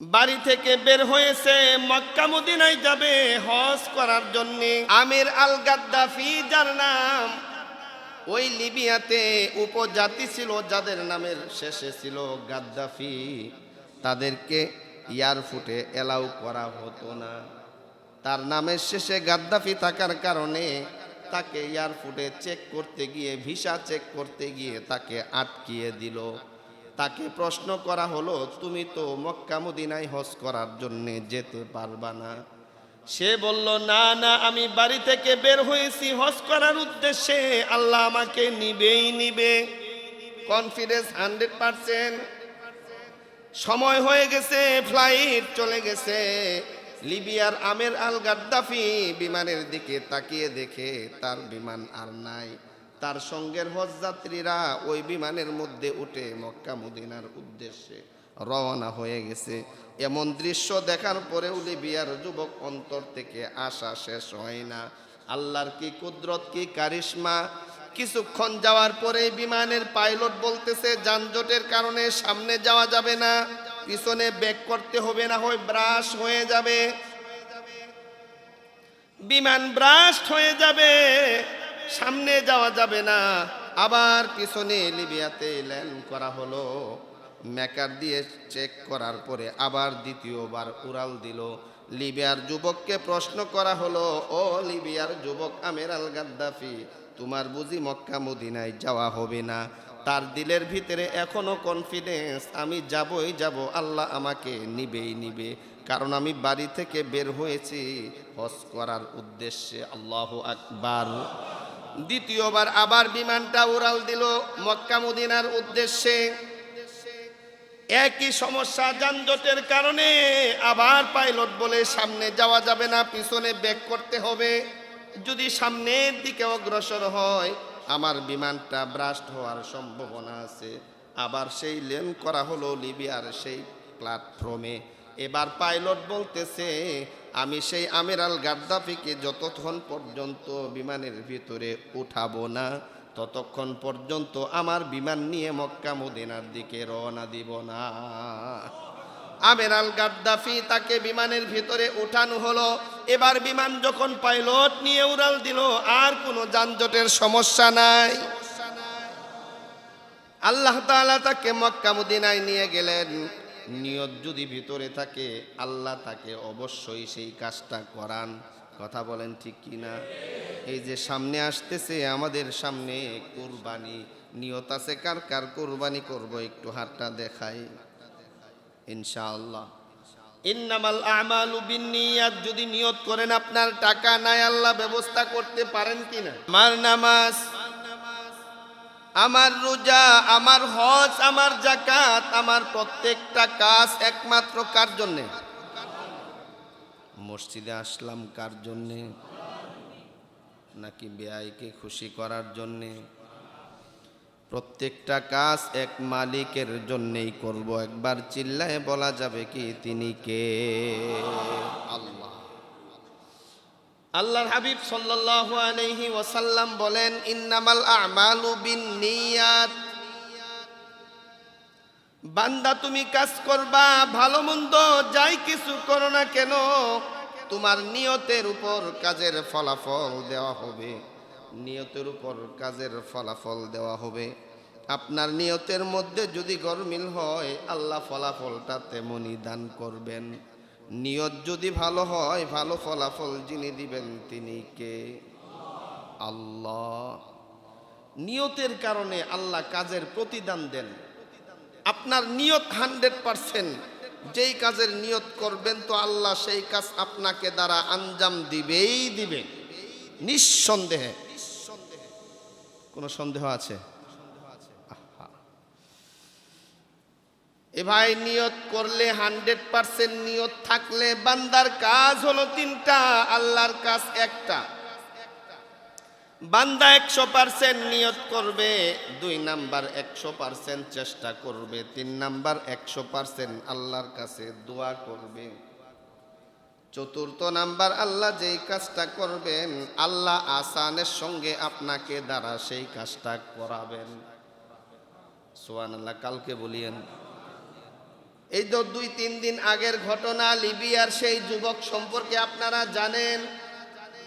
বাড়ি থেকে বের হয়েছে মক্কা মদিনায় যাবে হজ করার জন্য। আমির আল গাদ্দাফি যার নাম। ওই লিবিয়াতে উপজাতি ছিল যাদের নামের শেষে ছিল গাদ্দাফি। তাদেরকে এয়ারফুটে এলাউ করা হতো না। তার নামের শেষে গাদ্দাফি থাকার কারণে তাকে এয়ারফুটে চেক করতে গিয়ে ভিসা চেক করতে গিয়ে তাকে আটকিয়ে দিল। তাকে প্রশ্ন করা হলো, তুমি তো মক্কা মদিনায় হজ করার জন্যে যেতে পারবা না। সে বলল, না না, আমি বাড়ি থেকে বের হয়েছি। হজ করার উদ্দেশ্যে আল্লাহ আমাকে নিবেই নিবে। Confidence hundred percent. সময় হয়ে গেছে, ফ্লাইট চলে গেছে। লিবিয়ার আমের আল গাদ্দাফি বিমানের দিকে তাকিয়ে দেখে তার বিমান আর নাই। তার সঙ্গের হজযাত্রীরা ওই বিমানের মধ্যে উঠে মক্কা মদিনার উদ্দেশ্যে রওনা হয়ে গেছে। এমন দৃশ্য দেখার পরেও লিবিয়ার যুবক অন্তর থেকে আশা শেষ হয় না। আল্লাহর কি কুদরত, কি কারিশমা? কিছুক্ষণ যাওয়ার পরে বিমানের পাইলট বলতেছে, যানজটের কারণে সামনে যাওয়া যাবে না, পিছনে ব্যাক করতে হবে না হয় ব্রাশ হয়ে যাবে। বিমান ব্রাস্ট হয়ে যাবে। সামনে যাওয়া যাবে না। আবার পিছনে লিবিয়াতে ল্যান্ড করা হলো। মেকার দিয়ে চেক করার পরে আবার দ্বিতীয়বার উড়াল দিল। লিবিয়ার যুবককে প্রশ্ন করা হলো, ও লিবিয়ার যুবক আমের আল গাদ্দাফি, তোমার বুঝি মক্কা মদিনায় যাওয়া হবে না? তার দিলের ভিতরে এখনও কনফিডেন্স আমি যাবই যাব, আল্লাহ আমাকে নিবেই নিবে। কারণ আমি বাড়ি থেকে বের হয়েছি হজ করার উদ্দেশ্যে, আল্লাহ আকবার। দ্বিতীয়বার আবার বিমানটা উড়াল দিল মক্কা মদিনার উদ্দেশ্যে। একই সমস্যা যানজটের কারণে আবার পাইলট বলে সামনে যাওয়া যাবে না, পিছনে ব্যাক করতে হবে। যদি সামনের দিকে অগ্রসর হয়, আমার বিমানটা ব্রাস্ট হওয়ার সম্ভাবনা আছে। আবার সেই লেন করা হলো লিবিয়ার সেই প্ল্যাটফর্মে। এবার পাইলট বলতেছে আমি সেই আমির আল গাদ্দাফিকে যতক্ষণ পর্যন্ত বিমানের ভিতরে উঠাবো না, ততক্ষণ পর্যন্ত আমার বিমান নিয়ে মক্কা মদিনার দিকে রওনা দিব না। আমের আল গাদ্দাফি তাকে বিমানের ভিতরে উঠানো হলো। এবার বিমান যখন পাইলট নিয়ে উড়াল দিল, আর কোনো যানজটের সমস্যা নাই। আল্লাহ তাআলা তাকে মক্কা মদিনায় নিয়ে গেলেন। নিয়ত যদি ভিতরে থাকে, আল্লাহ তাকে অবশ্যই সেই কাজটা করান। কথা বলেন ঠিক কি না এই যে সামনে আসতেছে, আমাদের সামনে কোরবানি। নিয়ত আছে কার কার? কোরবানি করব, একটু হাতটা দেখাই। ইনশাআল্লাহ। ইন্নামাল আমালু বিন্নিয়াত, যদি নিয়ত করেন আপনার টাকা নাই, আল্লাহ ব্যবস্থা করতে পারেন কিনা? আমার নামাজ আমার রোজা, আমার হজ, আমার জাকাত আমার প্রত্যেকটা কাজ একমাত্র কার জন্যে? মসজিদে আসলাম কার জন্যে? নাকি বেআইকে খুশি করার জন্যে? প্রত্যেকটা কাজ এক মালিকের জন্যেই করব। একবার চিল্লায় বলা যাবে কি তিনি কে? আল্লাহ। আল্লাহর হাবিব সাল্লাল্লাহু আলাইহি ওয়াসাল্লাম বলেন, ইন্নামাল আমালু বিন্নিয়াত। বান্দা, তুমি কাজ করবা, ভালো মন্দ যাই কিছু করো না কেন, তোমার নিয়তের উপর কাজের ফলাফল দেওয়া হবে। নিয়তের উপর কাজের ফলাফল দেওয়া হবে। আপনার নিয়তের মধ্যে যদি গরমিল হয়, আল্লাহ ফলাফলটা তেমনই দান করবেন। নিয়ত যদি ভালো হয়, ভালো ফলাফল যিনি দিবেন তিনি কে? আল্লাহ। নিয়তের কারণে আল্লাহ কাজের প্রতিদান দেন। আপনার নিয়ত হান্ড্রেড পারসেন্ট। যেই কাজের নিয়ত করবেন তো আল্লাহ সেই কাজ আপনাকে দ্বারা আঞ্জাম দিবেই দিবে। নিঃসন্দেহে। কোনো সন্দেহ আছে? এ ভাই নিয়ত করলে হান্ড্রেড পারসেন্ট নিয়ত থাকলে বান্দার কাজ হলো তিনটা, আল্লাহর কাজ একটা। বান্দা একশো পার্সেন্ট নিয়ত করবে, দুই নাম্বার একশো পার্সেন্ট চেষ্টা করবে, তিন নাম্বার একশো পার্সেন্ট আল্লাহর কাছে দোয়া করবে। চতুর্থ নাম্বার, আল্লাহ যেই কাজটা করবেন, আল্লাহ আসানের সঙ্গে আপনাকে দ্বারা সেই কাজটা করাবেন। সোয়ান আল্লাহ কালকে বলিয়েন। এই তো দুই তিন দিন আগের ঘটনা লিবিয়ার সেই যুবক সম্পর্কে আপনারা জানেন।